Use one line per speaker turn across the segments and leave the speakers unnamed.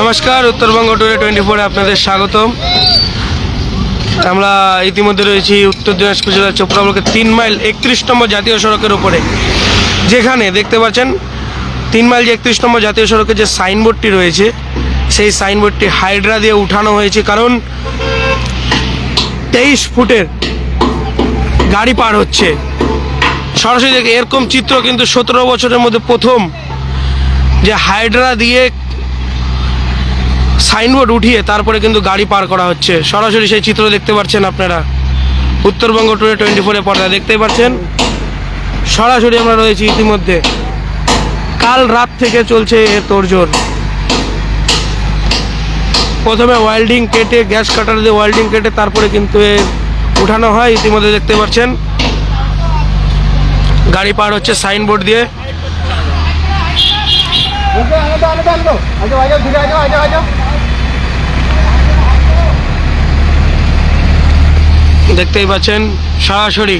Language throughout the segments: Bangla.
নমস্কার, উত্তরবঙ্গ টুরে টোয়েন্টি ফোরে আপনাদের স্বাগতম। আমরা ইতিমধ্যে রয়েছি উত্তর দিনাজপুর জেলার চোপড়া ব্লকের তিন মাইল একত্রিশ নম্বর জাতীয় সড়কের উপরে। যেখানে দেখতে পাচ্ছেন, তিন মাইল যে একত্রিশ নম্বর জাতীয় সড়কের যে সাইনবোর্ডটি রয়েছে, সেই সাইনবোর্ডটি হাইড্রা দিয়ে উঠানো হয়েছে কারণ তেইশ ফুটের গাড়ি পার হচ্ছে। সরাসরি দেখে এরকম চিত্র কিন্তু সতেরো বছরের মধ্যে প্রথম যে হাইড্রা দিয়ে সাইনবোর্ড উঠিয়ে তারপরে কিন্তু গাড়ি পার করা হচ্ছে। সরাসরি সেই চিত্র দেখতে পাচ্ছেন আপনারা। উত্তরবঙ্গ টুরে টোয়েন্টি ফোরে পর্দা দেখতেই পাচ্ছেন। সরাসরি আমরা রয়েছি ইতিমধ্যে। কাল রাত থেকে চলছে এর তোড়জোড়। প্রথমে ওয়েল্ডিং কেটে, গ্যাস কাটার দিয়ে ওয়েল্ডিং কেটে তারপরে কিন্তু এর উঠানো হয়, ইতিমধ্যে দেখতে পাচ্ছেন। গাড়ি পার হচ্ছে সাইনবোর্ড দিয়ে। দেখতেই পাচ্ছেন, সরাসরি।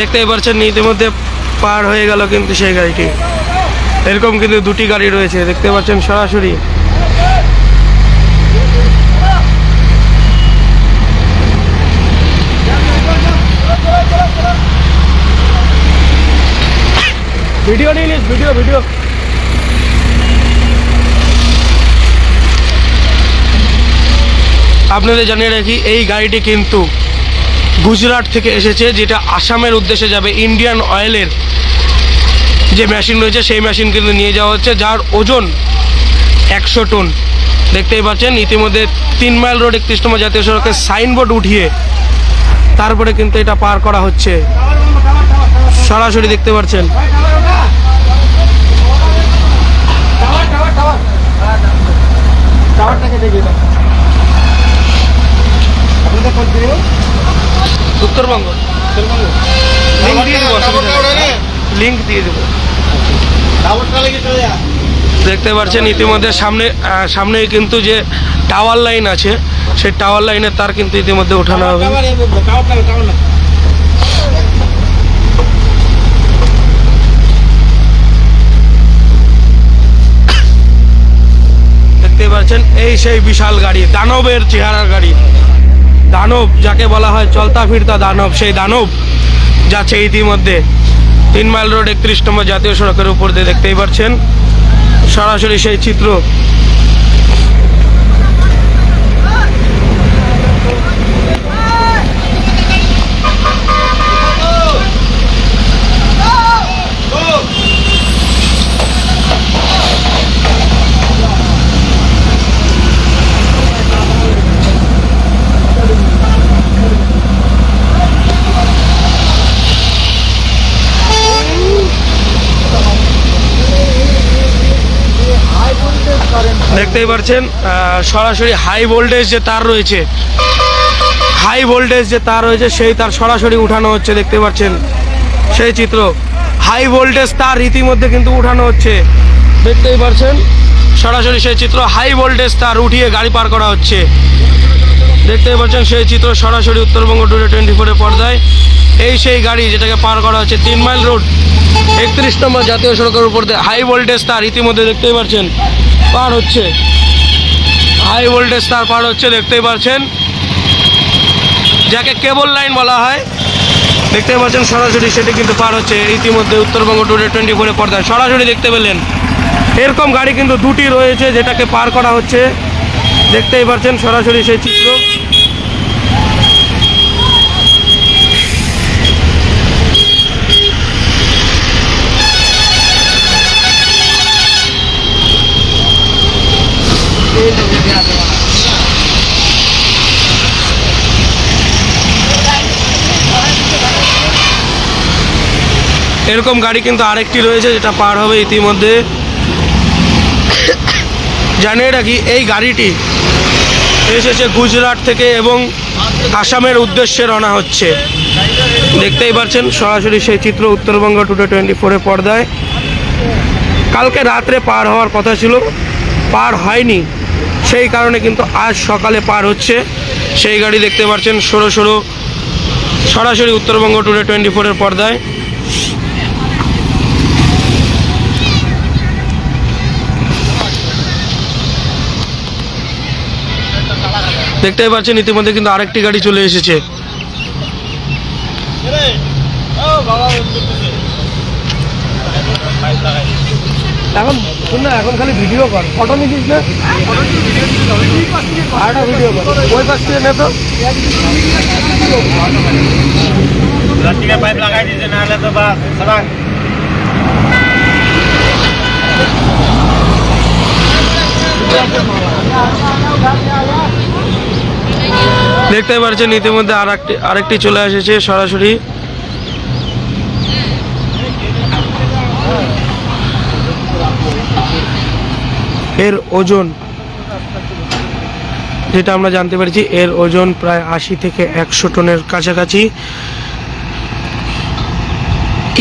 দেখতেই পাচ্ছেন, ইতিমধ্যে পার হয়ে গেল কিন্তু সেই গাড়িটি। এরকম কিন্তু দুটি গাড়ি রয়েছে, দেখতে পাচ্ছেন সরাসরি। ভিডিও নিয়ে নিস ভিডিও ভিডিও আপনাদের জানিয়ে রাখি, এই গাড়িটি কিন্তু গুজরাট থেকে এসেছে, যেটা আসামের উদ্দেশ্যে যাবে ইন্ডিয়ান অয়েলের যে মেশিন রয়েছে, সেই মেশিন কিন্তু নিয়ে যাওয়া হচ্ছে, যার ওজন একশো টন। দেখতেই পাচ্ছেন, ইতিমধ্যে তিন মাইল রোড একত্রিশ জাতীয় সড়কের সাইনবোর্ড উঠিয়ে তারপরে কিন্তু এটা পার করা হচ্ছে। সরাসরি দেখতে পাচ্ছেন উত্তরবঙ্গ। লিঙ্ক দিয়ে দেবো লিঙ্ক দিয়ে দেবো। দেখতে পাচ্ছেন ইতিমধ্যে সামনে আহ, সামনেই কিন্তু যে টাওয়ার লাইন আছে সেই টাওয়ার লাইনের তার কিন্তু ইতিমধ্যে ওঠানো হবে। দেখতে পাচ্ছেন, এই সেই বিশাল গাড়ি, দানবের চেহারার গাড়ি। দানব, যাকে বলা হয় চলতা ফিরতা দানব, সেই দানব যাচ্ছে ইতিমধ্যে তিন মাইল রোড একত্রিশ নম্বর জাতীয় সড়কের উপর দিয়ে দেখতেই পাচ্ছেন। সরাসরি সেই চিত্র দেখতেই পাচ্ছেন আহ, সরাসরি হাই ভোল্টেজ যে তার রয়েছে হাই ভোল্টেজ যে তার রয়েছে সেই তার সরাসরি উঠানো হচ্ছে দেখতে পাচ্ছেন সেই চিত্র। হাই ভোল্টেজ তার ইতিমধ্যে কিন্তু উঠানো হচ্ছে দেখতেই পাচ্ছেন সরাসরি সেই চিত্র হাই ভোল্টেজ তার উঠিয়ে গাড়ি পার করা হচ্ছে। দেখতেই পাচ্ছেন সেই চিত্র সরাসরি উত্তরবঙ্গ টুডে টোয়েন্টি ফোরের পর্দায়। এই সেই গাড়ি যেটাকে পার করা হচ্ছে তিন মাইল রোড। একত্রিশ নম্বর জাতীয় সড়কের উপর দিয়ে হাই ভোল্টেজ তার ইতিমধ্যে দেখতেই পাচ্ছেন পার হচ্ছে। হাই ভোল্টেজ তার পার হচ্ছে, দেখতেই পাচ্ছেন যাকে কেবল লাইন বলা হয় দেখতে পাচ্ছেন সরাসরি সেটি কিন্তু পার হচ্ছে। ইতিমধ্যে উত্তরবঙ্গ টুডে টোয়েন্টি ফোরে পর্দায় সরাসরি দেখতে পেলেন। এরকম গাড়ি কিন্তু দুটি রয়েছে যেটাকে পার করা হচ্ছে। দেখতেই পাচ্ছেন সরাসরি সেই চিত্র। এরকম গাড়ি কিন্তু আরেকটি রয়েছে যেটা পার হবে ইতিমধ্যে। জানিয়ে রাখি এই গাড়িটি এসেছে গুজরাট থেকে এবং আসামের উদ্দেশ্যে রওনা হচ্ছে। দেখতেই পাচ্ছেন, সরাসরি সেই চিত্র উত্তরবঙ্গ টুডে টোয়েন্টি ফোরে পর্দায়। কালকে রাত্রে পার হওয়ার কথা ছিল, পার হয়নি। সেই কারণে কিন্তু আজ সকালে পার হচ্ছে। সেই গাড়ি দেখতে পাচ্ছেন ষোলো ষোলো সরাসরি উত্তরবঙ্গ টুডে টোয়েন্টি ফোরের পর্দায়। দেখতেই পাচ্ছেন ইতিমধ্যে কিন্তু আরেকটি গাড়ি চলে এসেছে। এখন শুন না এখন খালি ভিডিও কর। ফটো নিছিস না? আরেকটা ভিডিও কর। ওই পাশ থেকে নে তো।
পাইপ লাগাই দিয়েছে নাহলে তো বা
দেখতে পাচ্ছেন ইতিমধ্যে আর একটি আরেকটি চলে এসেছে সরাসরি। এর ওজন, যেটা আমরা জানতে পেরেছি, এর ওজন প্রায় আশি থেকে একশো টনের কাছাকাছি।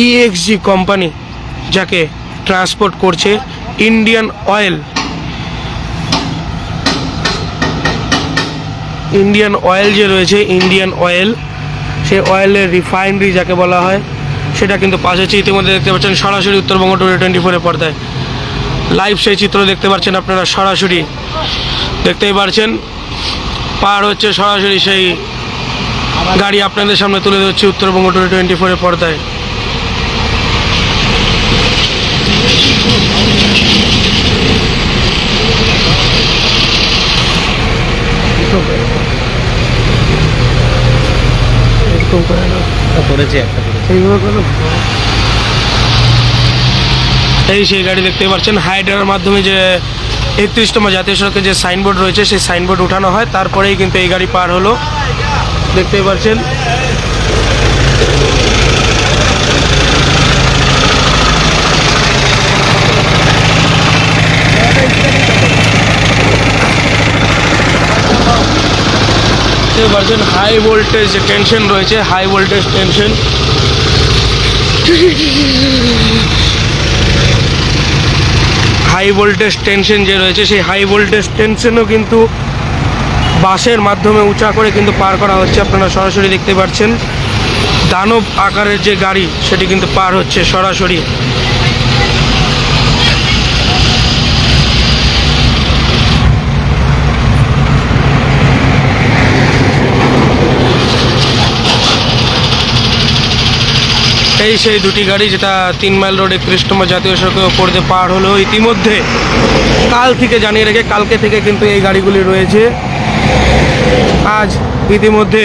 ইএক্সজি কোম্পানি, যাকে ট্রান্সপোর্ট করছে ইন্ডিয়ান অয়েল ইন্ডিয়ান অয়েল যে রয়েছে ইন্ডিয়ান অয়েল সেই অয়েলের রিফাইনারি যাকে বলা হয়, সেটা কিন্তু পাশে ইতিমধ্যে দেখতে পাচ্ছেন সরাসরি উত্তরবঙ্গ টুডে টোয়েন্টি ফোরের পর্দায়। লাইভ সেই চিত্র দেখতে পাচ্ছেন আপনারা সরাসরি। দেখতেই পারছেন, পার হচ্ছে সরাসরি সেই গাড়ি আপনাদের সামনে তুলে ধরছে উত্তরবঙ্গ টুডে টোয়েন্টি ফোরের পর্দায়। করে না
একটা
ভালো এই সেই গাড়ি দেখতে পাচ্ছেন। হাইডারের মাধ্যমে যে একত্রিশতম জাতীয় সড়কে যে সাইনবোর্ড রয়েছে সেই সাইনবোর্ড উঠানো হয়। তারপরেই কিন্তু এই গাড়ি পার হলো। দেখতেই পাচ্ছেন দেখতে পাচ্ছেন হাই ভোল্টেজ টেনশন রয়েছে high voltage tension high voltage tension যে রয়েছে, সেই হাই ভোল্টেজ টেনশনও কিন্তু বাসের মাধ্যমে উঁচা করে কিন্তু পার করা হচ্ছে। আপনারা সরাসরি দেখতে পাচ্ছেন, দানব আকারের যে গাড়ি, সেটি কিন্তু পার হচ্ছে সরাসরি। এই সেই দুটি গাড়ি যেটা তিন মাইল রোড একত্রিশতম জাতীয় সড়কের ওপর দিয়ে পার হলো ইতিমধ্যে। কাল থেকে জানিয়ে রেখে কালকে থেকে কিন্তু এই গাড়িগুলি রয়েছে। আজ ইতিমধ্যে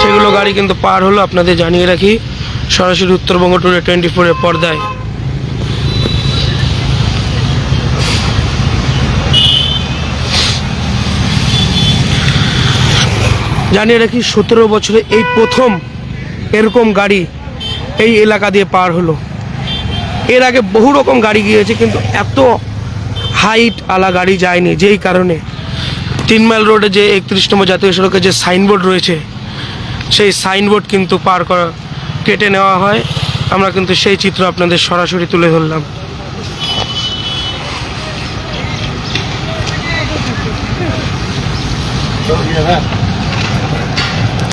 সেগুলো গাড়ি কিন্তু পার হলো, আপনাদের জানিয়ে রাখি। সরাসরি উত্তরবঙ্গ টুরে টোয়েন্টি ফোরের পর্দায়। জানিয়ে রাখি, সতেরো বছরে এই প্রথম এরকম গাড়ি এই এলাকা দিয়ে পার হলো। এর আগে বহু রকম গাড়ি গিয়েছে, কিন্তু এত হাইট আলা গাড়ি যায়নি যেই কারণে। তিন মাইল রোডে যে একত্রিশতম জাতীয় সড়কে যে সাইনবোর্ড রয়েছে, সেই সাইনবোর্ড কিন্তু পার করা, কেটে নেওয়া হয়। আমরা কিন্তু সেই চিত্র আপনাদের সরাসরি তুলে ধরলাম।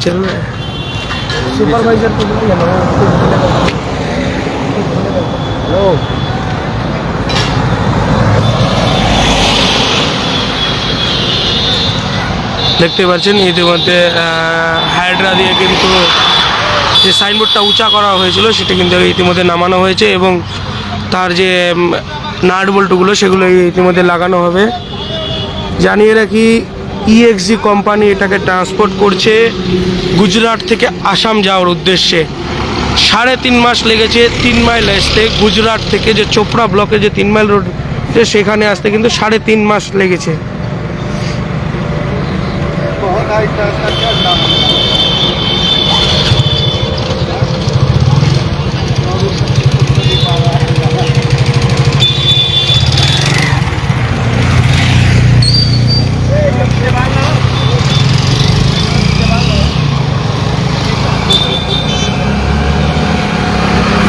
চলো সুপারভাইজার হ্যালো দেখতে পাচ্ছেন, ইতিমধ্যে হাইড্রা দিয়ে কিন্তু যে সাইনবোর্ডটা উঁচা করা হয়েছিল, সেটা কিন্তু ইতিমধ্যে নামানো হয়েছে এবং তার যে নাট বল্টুগুলো, সেগুলো ইতিমধ্যে লাগানো হবে। জানিয়ে রাখি ইএক্সি কোম্পানি এটাকে ট্রান্সপোর্ট করছে গুজরাট থেকে আসাম যাওয়ার উদ্দেশ্যে সাড়ে তিন মাস লেগেছে তিন মাইল আসতে গুজরাট থেকে যে চোপড়া ব্লকে যে তিন মাইল রোড সেখানে আসতে কিন্তু সাড়ে তিন মাস লেগেছে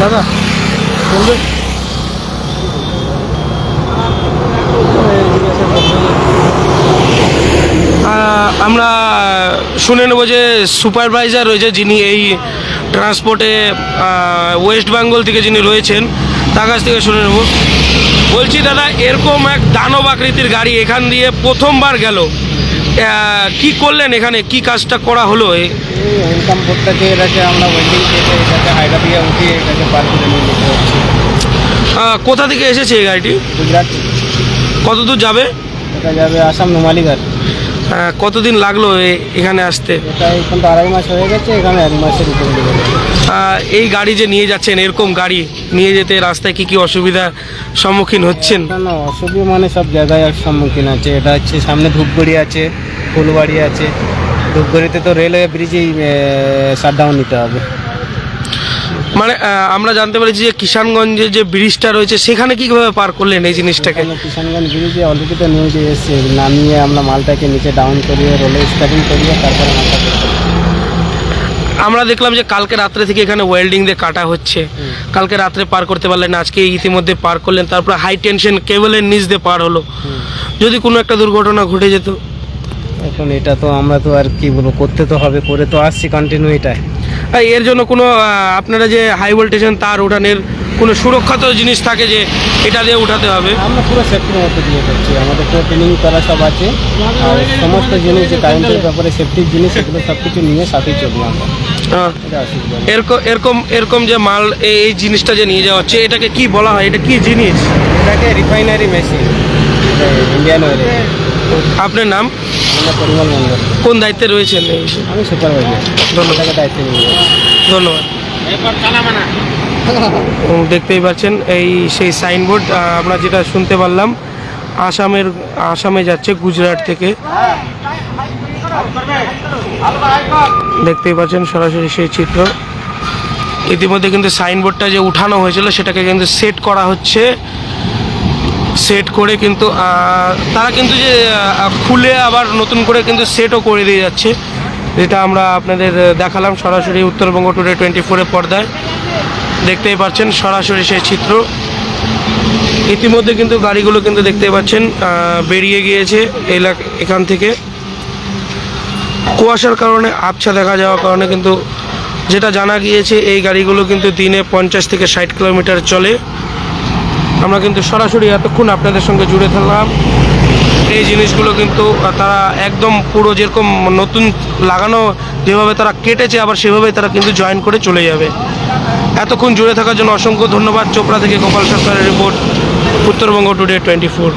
দাদা বলবে আমরা শুনে নেব যে সুপারভাইজার রয়েছে যিনি এই ট্রান্সপোর্টে ওয়েস্ট বেঙ্গল থেকে যিনি রয়েছেন তার কাছ থেকে শুনে নেব। বলছি দাদা এরকম এক দানব আকৃতির গাড়ি এখান দিয়ে প্রথমবার গেল। কি করলেন এখানে? কি কাজটা করা হলো?
ইনকাম এটাকে আমরা ওয়েল্ডিং কেটে এটাকে উঠিয়ে এটাকে পার করে নিয়ে যেতে হচ্ছে।
কোথা থেকে এসেছে এই গাড়িটি?
গুজরাট।
কত দূর যাবে?
এটা যাবে আসাম নোমালিঘাট
কতদিন লাগল এখানে আসতে?
এটা এখন তো আড়াই মাস হয়ে গেছে এখানে এক মাসের
এই গাড়ি যে নিয়ে যাচ্ছেন এরকম গাড়ি নিয়ে যেতে রাস্তায় কি কি অসুবিধা সম্মুখীন হচ্ছেন?
না অসুবিধা মানে সব জায়গায় সম্মুখীন আছে। এটা হচ্ছে সামনে ধূপগুড়ি আছে ফুলবাড়ি আছে। ধূপগুড়িতে তো রেলওয়ে ব্রিজেই শাটডাউন নিতে হবে।
মানে আমরা জানতে পেরেছি যে কিষানগঞ্জে যে ব্রিজটা রয়েছে সেখানে কীভাবে পার করলেন এই জিনিসটাকে?
কিষানগঞ্জ ব্রিজে অলরেডি তো নিউজে এসছে। নামিয়ে আমরা মালটাকে নিচে ডাউন করিয়ে রোলে স্টার্টিং করিয়ে তারপরে
আমরা দেখলাম যে কালকে রাত্রে থেকে এখানে ওয়েল্ডিং দিয়ে কাটা হচ্ছে। কালকে রাত্রে পার করতে পারলেন না, আজকে ইতিমধ্যে পার করলেন তারপর হাই টেনশন কেবলের নিচ দিয়ে পার হলো। যদি কোনো একটা দুর্ঘটনা ঘটে যেত।
এখন এটা তো আমরা তো আর কি বলব করতে তো হবে করে তো আসছি কন্টিনিউ এটাই।
আর এর জন্য কোনো আপনারা যে হাই ভোল্টেশন তার উঠানের কোনো সুরক্ষাত জিনিস থাকে যে এটা দিয়ে উঠাতে হবে?
আমরা পুরো সেফটির মতো দিয়ে করছি আমাদের পুরো ট্রেনিং করা সব আছে। আর সমস্ত জিনিস যে কারেন্টের ব্যাপারে সেফটির জিনিস এগুলো সব কিছু নিয়ে সাথেই চলবো আমরা। নেই।
এরকম এরকম এরকম যে মাল এই এই জিনিসটা যে নিয়ে যাওয়া হচ্ছে এটাকে কি বলা হয়? এটা কি জিনিস?
এটাকে রিফাইনারি মেশিন ইন্ডিয়ান অয়েলে
আপনার নাম?
পরিমল মন্ডল
কোন দায়িত্বে রয়েছেন এই বিষয়ে?
আমি সুপারভাইজার।
ধন্যবাদ।
দায়িত্ব নিয়ে
ধন্যবাদ।
এরপর চালাবে না
এবং দেখতেই পাচ্ছেন এই সেই সাইনবোর্ড আমরা যেটা শুনতে পারলাম আসামের আসামে যাচ্ছে গুজরাট থেকে। দেখতেই পাচ্ছেন সরাসরি সেই চিত্র। ইতিমধ্যে কিন্তু সাইনবোর্ডটা যে উঠানো হয়েছিল সেটাকে কিন্তু সেট করা হচ্ছে। সেট করে কিন্তু তারা কিন্তু যে খুলে আবার নতুন করে কিন্তু সেটও করে দিয়ে যাচ্ছে। যেটা আমরা আপনাদের দেখালাম সরাসরি উত্তরবঙ্গ টুডে টোয়েন্টি ফোরের পর্দায়। দেখতেই পাচ্ছেন সরাসরি সেই চিত্র। ইতিমধ্যে কিন্তু গাড়িগুলো কিন্তু দেখতেই পাচ্ছেন বেরিয়ে গিয়েছে এলাকা, এখান থেকে। কুয়াশার কারণে, আবছা দেখা যাওয়ার কারণে কিন্তু যেটা জানা গিয়েছে, এই গাড়িগুলো কিন্তু দিনে পঞ্চাশ থেকে ষাট কিলোমিটার চলে। আমরা কিন্তু সরাসরি এতক্ষণ আপনাদের সঙ্গে জুড়ে থাকলাম। এই জিনিসগুলো কিন্তু তারা একদম পুরো যেরকম নতুন লাগানো, যেভাবে তারা কেটেছে, আবার সেভাবেই তারা কিন্তু জয়েন করে চলে যাবে। এতক্ষণ জুড়ে থাকার জন্য অসংখ্য ধন্যবাদ। চোপড়া থেকে গোপাল সরকারের report Uttarbanga today twenty four